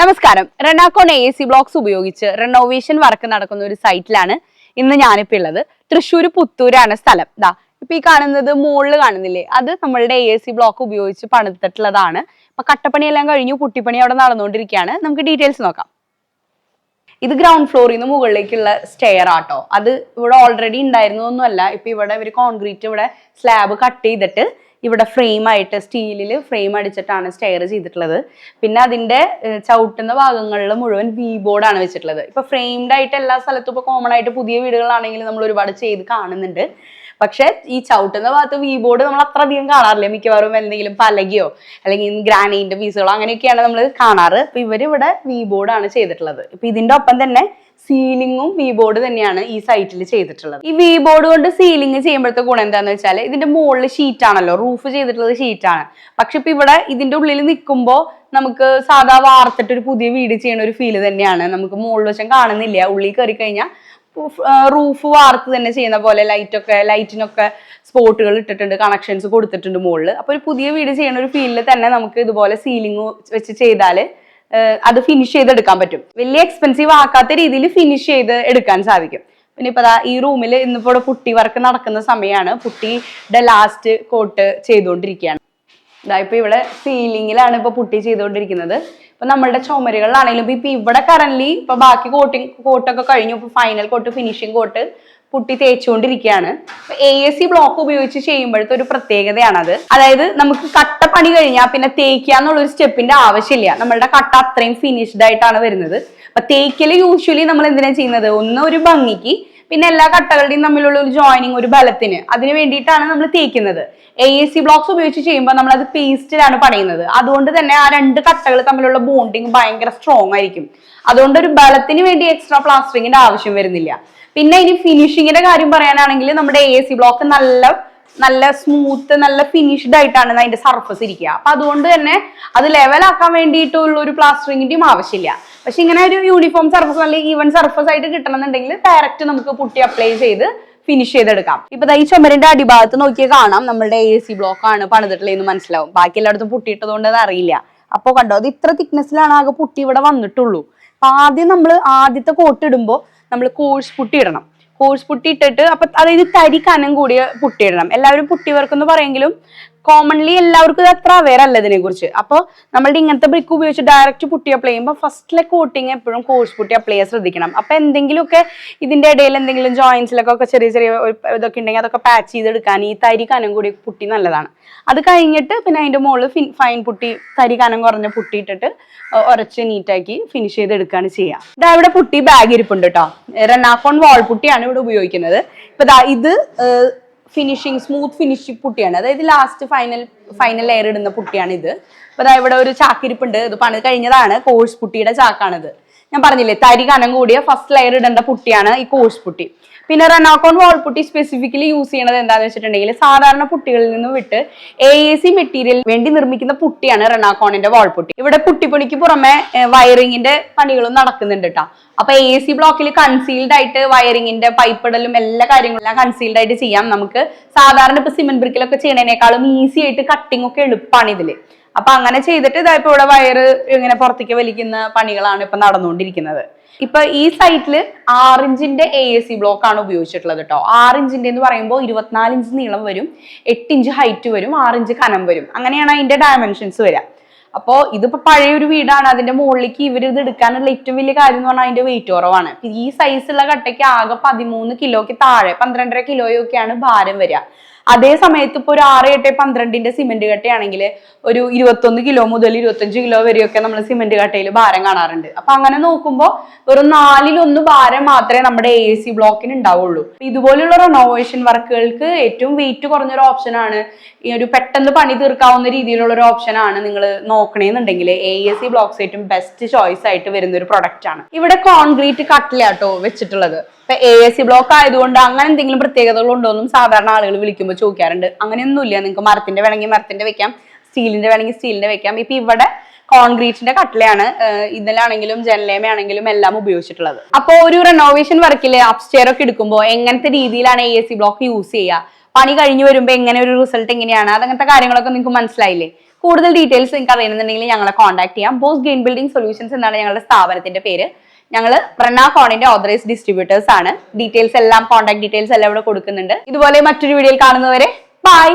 നമസ്കാരം. Renacon A C blocks ഉപയോഗിച്ച് renovation work നടക്കുന്ന ഒരു സൈറ്റിലാണ് ഇന്ന് ഞാനിപ്പോ ഉള്ളത് തൃശ്ശൂർ പുത്തൂരാണ് സ്ഥലം. ദാ ഇപ്പൊ ഈ കാണുന്നത് മുകളിൽ കാണുന്നില്ലേ? അത് നമ്മളുടെ എ സി ബ്ലോക്ക് ഉപയോഗിച്ച് പണിതിട്ടുള്ളതാണ്. ഇപ്പൊ കട്ടപ്പണിയെല്ലാം കഴിഞ്ഞു പുട്ടിപ്പണി അവിടെ നടന്നുകൊണ്ടിരിക്കുകയാണ്. നമുക്ക് ഡീറ്റെയിൽസ് നോക്കാം. ഇത് ഗ്രൗണ്ട് ഫ്ലോറിൽ നിന്ന് മുകളിലേക്കുള്ള സ്റ്റെയർ ആട്ടോ. അത് ഇവിടെ ഓൾറെഡി ഉണ്ടായിരുന്നു ഒന്നുമല്ല ഇപ്പൊ ഇവിടെ ഇവർ കോൺക്രീറ്റ് ഇവിടെ സ്ലാബ് കട്ട് ചെയ്തിട്ട് ഇവിടെ ഫ്രെയിം ആയിട്ട് സ്റ്റീലിൽ ഫ്രെയിം അടിച്ചിട്ടാണ് സ്റ്റെയർ ചെയ്തിട്ടുള്ളത്. പിന്നെ അതിന്റെ ചവിട്ടുന്ന ഭാഗങ്ങളിൽ മുഴുവൻ വി ബോർഡാണ് വെച്ചിട്ടുള്ളത്. ഇപ്പോൾ ഫ്രെയിംഡ് ആയിട്ട് എല്ലാ സ്ഥലത്തും ഇപ്പോൾ കോമൺ ആയിട്ട് പുതിയ വീടുകളാണെങ്കിൽ നമ്മൾ ഒരുപാട് ചെയ്ത് കാണുന്നുണ്ട്. പക്ഷെ ഈ ചവിട്ടുന്ന ഭാഗത്ത് വി ബോർഡ് നമ്മൾ അത്ര അധികം കാണാറില്ല. മിക്കവാറും എന്തെങ്കിലും പലകയോ അല്ലെങ്കിൽ ഗ്രാനൈറ്റിന്റെ പീസുകളോ അങ്ങനെയൊക്കെയാണ് നമ്മൾ കാണാറ്. അപ്പൊ ഇവർ ഇവിടെ വി ബോർഡാണ് ചെയ്തിട്ടുള്ളത്. ഇപ്പൊ ഇതിന്റെ ഒപ്പം തന്നെ സീലിംഗും വി ബോർഡ് തന്നെയാണ് ഈ സൈറ്റിൽ ചെയ്തിട്ടുള്ളത്. ഈ വി ബോർഡ് കൊണ്ട് സീലിംഗ് ചെയ്യുമ്പോഴത്തെ ഗുണം എന്താന്ന് വെച്ചാൽ ഇതിന്റെ മുകളിൽ ഷീറ്റ് ആണല്ലോ റൂഫ് ചെയ്തിട്ടുള്ളത് ഷീറ്റ് ആണ്. പക്ഷെ ഇപ്പൊ ഇവിടെ ഇതിന്റെ ഉള്ളിൽ നിൽക്കുമ്പോൾ നമുക്ക് സാധാ വാർത്തിട്ട് ഒരു പുതിയ വീട് ചെയ്യണ ഒരു ഫീൽ തന്നെയാണ്. നമുക്ക് മുകളിൽ വശം കാണുന്നില്ല. ഉള്ളിൽ കയറി കഴിഞ്ഞാൽ റൂഫ് വാർത്ത് തന്നെ ചെയ്യുന്ന പോലെ ലൈറ്റൊക്കെ ലൈറ്റിനൊക്കെ സ്പോട്ടുകൾ ഇട്ടിട്ടുണ്ട് കണക്ഷൻസ് കൊടുത്തിട്ടുണ്ട് മുകളിൽ അപ്പൊ ഒരു പുതിയ വീട് ചെയ്യുന്ന ഒരു ഫീലിൽ തന്നെ നമുക്ക് ഇതുപോലെ സീലിംഗ് വെച്ച് ചെയ്താൽ ഏഹ് അത് ഫിനിഷ് ചെയ്ത് എടുക്കാൻ പറ്റും. വലിയ എക്സ്പെൻസീവ് ആക്കാത്ത രീതിയിൽ ഫിനിഷ് ചെയ്ത് എടുക്കാൻ സാധിക്കും. പിന്നെ ഇപ്പൊ ഈ റൂമിൽ ഇന്നിപ്പോ ഇവിടെ പുട്ടി വർക്ക് നടക്കുന്ന സമയമാണ് പുട്ടിയുടെ ലാസ്റ്റ് കോട്ട് ചെയ്തുകൊണ്ടിരിക്കുകയാണ്. ഇതാ ഇപ്പൊ ഇവിടെ സീലിംഗിലാണ് ഇപ്പൊ പുട്ടി ചെയ്തുകൊണ്ടിരിക്കുന്നത്. ഇപ്പൊ നമ്മളുടെ ചുമരുകളിലാണെങ്കിലും ഇപ്പൊ ഇവിടെ കറന്റ് ഇപ്പൊ ബാക്കി കോട്ടിങ് കോട്ടൊക്കെ കഴിഞ്ഞു. ഇപ്പൊ final coat finishing coat putty തേച്ചുകൊണ്ടിരിക്കുകയാണ്. A S C block ഉപയോഗിച്ച് ചെയ്യുമ്പോഴത്തെ ഒരു പ്രത്യേകതയാണത്. അതായത് നമുക്ക് കട്ട പണി കഴിഞ്ഞാൽ പിന്നെ തേക്കുക എന്നുള്ള ഒരു സ്റ്റെപ്പിന്റെ ആവശ്യമില്ല. നമ്മളുടെ കട്ട അത്രയും ഫിനിഷ്ഡ് ആയിട്ടാണ് വരുന്നത്. അപ്പൊ തേക്കൽ യൂഷ്വലി നമ്മൾ എന്തിനാ ചെയ്യുന്നത്? ഒന്ന് ഒരു ഭംഗിക്ക് പിന്നെ എല്ലാ കട്ടകളുടെയും തമ്മിലുള്ള ഒരു ജോയിനിങ് ഒരു ബലത്തിന്. അതിന് വേണ്ടിയിട്ടാണ് നമ്മൾ തേക്കുന്നത് എ എ സി ബ്ലോക്സ് ഉപയോഗിച്ച് ചെയ്യുമ്പോൾ നമ്മൾ അത് പേസ്റ്റിലാണ് പണിയുന്നത്. അതുകൊണ്ട് തന്നെ ആ രണ്ട് കട്ടകൾ തമ്മിലുള്ള ബോണ്ടിങ് ഭയങ്കര സ്ട്രോങ് ആയിരിക്കും. അതുകൊണ്ട് ഒരു ബലത്തിന് വേണ്ടി എക്സ്ട്രാ പ്ലാസ്റ്ററിങ്ങിന്റെ ആവശ്യം വരുന്നില്ല. പിന്നെ ഇനി ഫിനിഷിങ്ങിന്റെ കാര്യം പറയാനാണെങ്കിൽ നമ്മുടെ എ സി ബ്ലോക്ക് നല്ല നല്ല സ്മൂത്ത് നല്ല ഫിനിഷ്ഡ് ആയിട്ടാണ് അതിന്റെ സർഫസ് ഇരിക്കുക. അപ്പൊ അതുകൊണ്ട് തന്നെ അത് ലെവലാക്കാൻ വേണ്ടിയിട്ടുള്ള ഒരു പ്ലാസ്റ്ററിങ്ങിന്റെയും ആവശ്യമില്ല. പക്ഷെ ഇങ്ങനെ ഒരു യൂണിഫോം സർഫസ് നല്ല ഈവൻ സർഫസ് ആയിട്ട് കിട്ടണമെന്നുണ്ടെങ്കിൽ ഡയറക്റ്റ് നമുക്ക് പുട്ടി അപ്ലൈ ചെയ്ത് ഫിനിഷ് ചെയ്തെടുക്കാം. ഇപ്പൊ ഈ ചുമരിന്റെ അടിഭാഗത്ത് നോക്കിയാൽ കാണാം. നമ്മുടെ എ സി ബ്ലോക്ക് ആണ് പണിതിട്ടുള്ളതെന്ന് മനസ്സിലാവും. ബാക്കി എല്ലായിടത്തും പുട്ടിയിട്ടതുകൊണ്ട് അത് അറിയില്ല. അപ്പൊ കണ്ടോ അത് ഇത്ര തിക്നെസ്സിലാണ് ആകെ പുട്ടി ഇവിടെ വന്നിട്ടുള്ളൂ. ആദ്യം നമ്മൾ ആദ്യത്തെ കോട്ട് ഇടുമ്പോൾ നമ്മൾ കോഴ്സ് പുട്ടിയിടണം. കോഴ്സ് പുട്ടി ഇട്ടിട്ട് അപ്പൊ അതായത് തരി കനം കൂടിയ പുട്ടിയിടണം. എല്ലാവരും പുട്ടി വർക്ക് എന്ന് പറയെങ്കിലും കോമൺലി എല്ലാവർക്കും അത്ര അവെയർ അല്ല ഇതിനെ കുറിച്ച് അപ്പോൾ നമ്മളുടെ ഇങ്ങനത്തെ ബ്രിക്ക് ഉപയോഗിച്ച് ഡയറക്റ്റ് പുട്ടി അപ്ലൈ ചെയ്യുമ്പോൾ ഫസ്റ്റിലെ കോട്ടിങ് എപ്പോഴും കോഴ്സ് പുട്ടി അപ്ലൈ ചെയ്യാൻ ശ്രദ്ധിക്കണം. അപ്പൊ എന്തെങ്കിലുമൊക്കെ ഇതിന്റെ ഇടയിൽ എന്തെങ്കിലും ജോയിന്റ്സിലൊക്കെ ഒക്കെ ചെറിയ ചെറിയ ഇതൊക്കെ ഉണ്ടെങ്കിൽ അതൊക്കെ പാച്ച് ചെയ്തെടുക്കാൻ ഈ തരി കനം കൂടി പുട്ടി നല്ലതാണ്. അത് കഴിഞ്ഞിട്ട് പിന്നെ അതിന്റെ മുകളിൽ ഫൈൻ പുട്ടി തരി കനം കുറഞ്ഞ പുട്ടി ഇട്ടിട്ട് ഉരച്ച് നീറ്റാക്കി ഫിനിഷ് ചെയ്തെടുക്കുകയാണ് ചെയ്യുക ഇതാ ഇവിടെ പുട്ടി ബാഗ് ഇരിപ്പുണ്ട് കേട്ടോ റെനാഫോൺ വാൾ പുട്ടിയാണ് ഇവിടെ ഉപയോഗിക്കുന്നത്. ഇപ്പൊ ഇത് ഫിനിഷിങ് സ്മൂത്ത് ഫിനിഷ് പുട്ടിയാണ്. അതായത് ലാസ്റ്റ് ഫൈനൽ ഫൈനൽ ലെയർ ഇടുന്ന പുട്ടിയാണ് ഇത്. അപ്പൊ അതാ ഇവിടെ ഒരു ചാക്കിരിപ്പുണ്ട്. ഇത് പണി കഴിഞ്ഞതാണ് കോഴ്സ് പുട്ടിയുടെ ചാക്കാണിത്. ഞാൻ പറഞ്ഞില്ലേ തരി കനം കൂടിയ ഫസ്റ്റ് ലെയർ ഇടേണ്ട പുട്ടിയാണ് ഈ കോഴ്സ് പുട്ടി. പിന്നെ Renacon wall putty specifically use ചെയ്യണത് എന്താണെന്ന് വെച്ചിട്ടുണ്ടെങ്കിൽ സാധാരണ പുട്ടികളിൽ നിന്ന് വിട്ട് എ എ സി മെറ്റീരിയൽ വേണ്ടി നിർമ്മിക്കുന്ന പുട്ടിയാണ് റെനാക്കോണിന്റെ വാൾ പുട്ടി ഇവിടെ പുട്ടിപ്പണിക്ക് പുറമെ വയറിങ്ങിന്റെ പണികളും നടക്കുന്നുണ്ട് കേട്ടോ അപ്പൊ എ സി ബ്ലോക്കിൽ കൺസീൽഡ് ആയിട്ട് വയറിങ്ങിന്റെ പൈപ്പിടലും എല്ലാ കാര്യങ്ങളും എല്ലാം കൺസീൽഡ് ആയിട്ട് ചെയ്യാം. നമുക്ക് സാധാരണ ഇപ്പൊ സിമെന്റ് ബ്രിക്കിലൊക്കെ ചെയ്യണേനേക്കാളും ഈസി ആയിട്ട് കട്ടിംഗ് ഒക്കെ എളുപ്പമാണ് ഇതിൽ. അപ്പൊ അങ്ങനെ ചെയ്തിട്ട് ഇതാ ഇവിടെ വയറ് ഇങ്ങനെ പുറത്തേക്ക് വലിക്കുന്ന പണികളാണ് ഇപ്പൊ നടന്നുകൊണ്ടിരിക്കുന്നത്. ഇപ്പൊ ഈ സൈറ്റിൽ ആറിഞ്ചിന്റെ എ എ സി ബ്ലോക്ക് ആണ് ഉപയോഗിച്ചിട്ടുള്ളത് കേട്ടോ ആറിഞ്ചിന്റെ എന്ന് പറയുമ്പോൾ ഇരുപത്തിനാല് ഇഞ്ച് നീളം വരും എട്ട് ഇഞ്ച് ഹൈറ്റ് വരും ആറിഞ്ച് കനം വരും. അങ്ങനെയാണ് അതിന്റെ ഡയമെൻഷൻസ് വരിക അപ്പോൾ ഇതിപ്പോ പഴയ ഒരു വീടാണ് അതിന്റെ മുകളിലേക്ക് ഇവർ ഇത് എടുക്കാനുള്ള ഏറ്റവും വലിയ കാര്യം എന്ന് പറഞ്ഞാൽ അതിന്റെ വെയിറ്റ് കുറവാണ്. ഈ സൈസുള്ള കട്ടയ്ക്ക് ആകെ പതിമൂന്ന് കിലോയ്ക്ക് താഴെ പന്ത്രണ്ടര കിലോയൊക്കെയാണ് ഭാരം വരിക അതേ സമയത്ത് ഇപ്പൊ ഒരു ആറ് എട്ട് പന്ത്രണ്ടിന്റെ സിമെന്റ് കട്ടയാണെങ്കിൽ ഒരു ഇരുപത്തൊന്ന് കിലോ മുതൽ ഇരുപത്തഞ്ച് കിലോ വരെയൊക്കെ നമ്മൾ സിമെന്റ് കട്ടയിൽ ഭാരം കാണാറുണ്ട്. അപ്പൊ അങ്ങനെ നോക്കുമ്പോൾ വെറും നാലിലൊന്ന് ഭാരം മാത്രമേ നമ്മുടെ എ സി ബ്ലോക്കിന് ഉണ്ടാവുള്ളൂ. ഇതുപോലുള്ള റെനോവേഷൻ വർക്കുകൾക്ക് ഏറ്റവും വെയിറ്റ് കുറഞ്ഞൊരു ഓപ്ഷനാണ് ഈ ഒരു പെട്ടെന്ന് പണി തീർക്കാവുന്ന രീതിയിലുള്ള ഒരു ഓപ്ഷനാണ് നിങ്ങൾ നോക്കണേന്നുണ്ടെങ്കിൽ എ എസ് സി ബ്ലോക്സ് ഏറ്റവും ബെസ്റ്റ് ചോയ്സ് ആയിട്ട് വരുന്ന ഒരു പ്രൊഡക്റ്റ് ആണ്. ഇവിടെ കോൺക്രീറ്റ് കട്ടിലാട്ടോ വെച്ചിട്ടുള്ളത്. ഇപ്പൊ എ എസ് സി ബ്ലോക്ക് ആയതുകൊണ്ട് അങ്ങനെ എന്തെങ്കിലും പ്രത്യേകതകൾ ഉണ്ടോ എന്നും സാധാരണ ആളുകൾ വിളിക്കുമ്പോൾ ചോദിക്കാറുണ്ട്. അങ്ങനെയൊന്നുമില്ല. നിങ്ങൾക്ക് മരത്തിന്റെ വേണമെങ്കിൽ മരത്തിന്റെ വെക്കാം സ്റ്റീലിന്റെ വേണമെങ്കിൽ സ്റ്റീലിന്റെ വെക്കാം. ഇപ്പൊ ഇവിടെ കോൺക്രീറ്റിന്റെ കട്ടിലയാണ് ഇതിലാണെങ്കിലും ജനലേമയാണെങ്കിലും എല്ലാം ഉപയോഗിച്ചിട്ടുള്ളത്. അപ്പോൾ ഒരു റെനോവേഷൻ വർക്കിൽ അപ്സ്റ്റെയർ ഒക്കെ എടുക്കുമ്പോൾ എങ്ങനത്തെ രീതിയിലാണ് എ സി ബ്ലോക്ക് യൂസ് ചെയ്യുക? പണി കഴിഞ്ഞു വരുമ്പോൾ എങ്ങനെ ഒരു റിസൾട്ട് എങ്ങനെയാണ്? അതങ്ങനത്തെ കാര്യങ്ങളൊക്കെ നിങ്ങൾക്ക് മനസ്സിലായില്ലേ? കൂടുതൽ ഡീറ്റെയിൽസ് നിങ്ങൾക്ക് അറിയണമെന്നുണ്ടെങ്കിൽ ഞങ്ങളെ കോൺടാക്ട് ചെയ്യാം. ബോസ് ഗ്രീൻ ബിൽഡിംഗ് സൊല്യൂഷൻസ് എന്നാണ് ഞങ്ങളുടെ സ്ഥാപനത്തിന്റെ പേര്. ഞങ്ങൾ റെനാകോണിന്റെ ഓതറൈസ് ഡിസ്ട്രിബ്യൂട്ടേഴ്സ് ആണ്. ഡീറ്റെയിൽസ് എല്ലാം കോൺടാക്ട് ഡീറ്റെയിൽസ് എല്ലാം ഇവിടെ കൊടുക്കുന്നുണ്ട്. ഇതുപോലെ മറ്റൊരു വീഡിയോയിൽ കാണുന്നവരെ ബൈ